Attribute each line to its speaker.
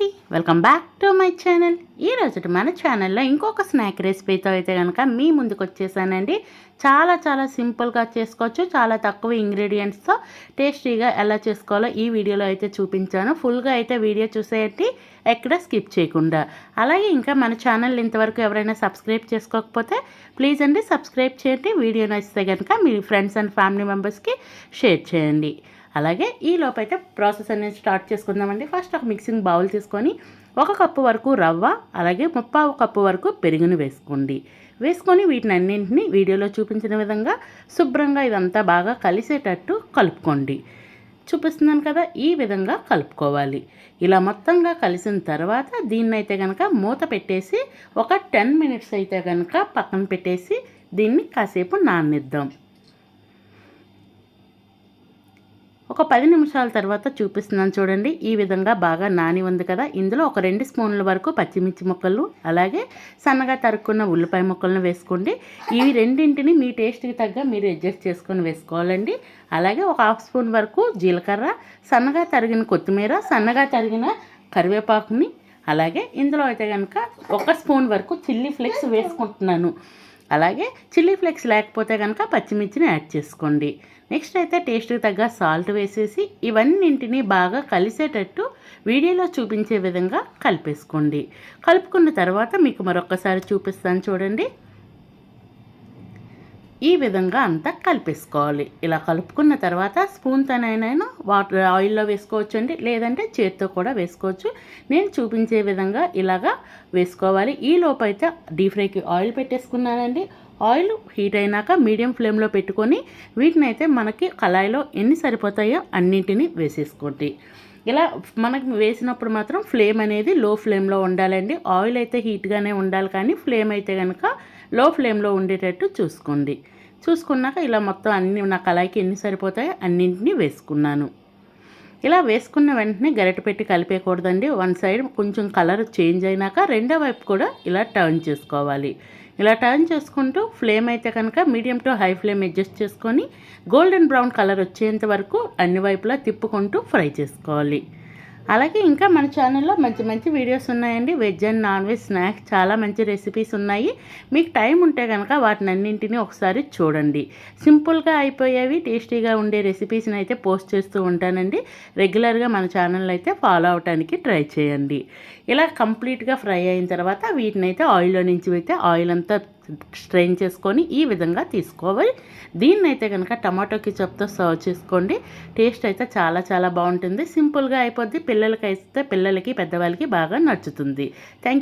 Speaker 1: అండి. Welcome back to my channel ఈ రోజు మన ఛానల్లో ఇంకొక స్నాక్ రెసిపీతో అయితే కనుక మీ ముందుకు వచ్చేసానండి. చాలా చాలా సింపుల్గా చేసుకోవచ్చు. చాలా తక్కువ ఇంగ్రీడియంట్స్తో టేస్టీగా ఎలా చేసుకోవాలో ఈ వీడియోలో అయితే చూపించాను. ఫుల్గా అయితే వీడియో చూసేయండి. ఎక్కడ స్కిప్ చేయకుండా. అలాగే ఇంకా మన ఛానల్ ఇంతవరకు ఎవరైనా సబ్స్క్రైబ్ చేసుకోకపోతే ప్లీజ్ అండి సబ్స్క్రైబ్ చేయండి. వీడియో నచ్చితే కనుక మీ ఫ్రెండ్స్ అండ్ ఫ్యామిలీ మెంబర్స్కి షేర్ చేయండి. అలాగే ఈ లోపైతే ప్రాసెస్ అనేది స్టార్ట్ చేసుకుందామండి. ఫస్ట్ ఒక మిక్సింగ్ బౌల్ తీసుకొని ఒక కప్పు వరకు రవ్వ అలాగే ముప్పావు కప్పు వరకు పెరుగును వేసుకోండి. వేసుకొని వీటిని అన్నింటినీ వీడియోలో చూపించిన విధంగా శుభ్రంగా ఇదంతా బాగా కలిసేటట్టు కలుపుకోండి. చూపిస్తున్నాను కదా ఈ విధంగా కలుపుకోవాలి. ఇలా మొత్తంగా కలిసిన తర్వాత దీన్ని అయితే కనుక మూత పెట్టేసి ఒక టెన్ మినిట్స్ అయితే కనుక పక్కన పెట్టేసి దీన్ని కాసేపు నానిద్దాం. ఒక పది నిమిషాల తర్వాత చూపిస్తున్నాను చూడండి. ఈ విధంగా బాగా నాని ఉంది కదా. ఇందులో ఒక రెండు స్పూన్ల వరకు పచ్చిమిర్చి ముక్కలు అలాగే సన్నగా తరుక్కున్న ఉల్లిపాయ ముక్కలను వేసుకోండి. ఇవి రెండింటిని మీ టేస్ట్కి తగ్గ మీరు అడ్జస్ట్ చేసుకొని వేసుకోవాలండి. అలాగే ఒక హాఫ్ స్పూన్ వరకు జీలకర్ర సన్నగా తరిగిన కొత్తిమీర సన్నగా తరిగిన కరివేపాకుని అలాగే ఇందులో అయితే కనుక ఒక స్పూన్ వరకు చిల్లీ ఫ్లేక్స్ వేసుకుంటున్నాను. అలాగే చిల్లీ ఫ్లేక్స్ లేకపోతే కనుక పచ్చిమిర్చిని యాడ్ చేసుకోండి. నెక్స్ట్ అయితే టేస్ట్కి తగ్గ సాల్ట్ వేసేసి ఇవన్నింటినీ బాగా కలిసేటట్టు వీడియోలో చూపించే విధంగా కలిపేసుకోండి. కలుపుకున్న తర్వాత మీకు మరొకసారి చూపిస్తాను చూడండి. ఈ విధంగా అంతా కలిపేసుకోవాలి. ఇలా కలుపుకున్న తర్వాత స్పూన్తోనైనా వాటర్ ఆయిల్లో వేసుకోవచ్చు అండి లేదంటే చేత్తో కూడా వేసుకోవచ్చు. నేను చూపించే విధంగా ఇలాగా వేసుకోవాలి. ఈ లోపైతే డీప్ ఫ్రైకి ఆయిల్ పెట్టేసుకున్నానండి. ఆయిల్ హీట్ అయినాక మీడియం ఫ్లేమ్లో పెట్టుకొని వీటిని అయితే మనకి కళాయిలో ఎన్ని సరిపోతాయో అన్నింటినీ వేసేసుకోండి. ఇలా మనకు వేసినప్పుడు మాత్రం ఫ్లేమ్ అనేది లో ఫ్లేమ్లో ఉండాలండి. ఆయిల్ అయితే హీట్గానే ఉండాలి కానీ ఫ్లేమ్ అయితే కనుక లో ఫ్లేమ్లో ఉండేటట్టు చూసుకోండి. చూసుకున్నాక ఇలా మొత్తం అన్ని నా కళాయికి ఎన్ని సరిపోతాయో అన్నింటినీ వేసుకున్నాను. ఇలా వేసుకున్న వెంటనే గరిట పెట్టి కలిపేయకూడదండి. వన్ సైడ్ కొంచెం కలర్ చేంజ్ అయినాక రెండో వైపు కూడా ఇలా టర్న్ చేసుకోవాలి. ఇలా టర్న్ చేసుకుంటూ ఫ్లేమ్ అయితే కనుక medium to high flame adjust చేసుకొని గోల్డెన్ బ్రౌన్ కలర్ వచ్చేంత వరకు అన్ని వైపులా తిప్పుకుంటూ ఫ్రై చేసుకోవాలి. అలాగే ఇంకా మన ఛానల్లో మంచి మంచి వీడియోస్ ఉన్నాయండి. Veg and non veg snacks చాలా మంచి రెసిపీస్ ఉన్నాయి. మీకు టైం ఉంటే కనుక వాటిని అన్నింటినీ ఒకసారి చూడండి. సింపుల్గా అయిపోయేవి టేస్టీగా ఉండే రెసిపీస్ని అయితే పోస్ట్ చేస్తూ ఉంటానండి. రెగ్యులర్గా మన ఛానల్ అయితే ఫాలో అవడానికి ట్రై చేయండి. ఇలా కంప్లీట్గా ఫ్రై అయిన తర్వాత వీటిని అయితే ఆయిల్లో నుంచి అయితే ఆయిల్ అంతా స్ట్రెయిన్ చేసుకొని ఈ విధంగా తీసుకోవాలి. దీన్ని అయితే కనుక టమాటో కిచప్తో సర్వ్ చేసుకోండి. టేస్ట్ అయితే చాలా చాలా బాగుంటుంది. సింపుల్గా అయిపోద్ది. పిల్లలకి అయితే పిల్లలకి పెద్దవాళ్ళకి బాగా నచ్చుతుంది. థ్యాంక్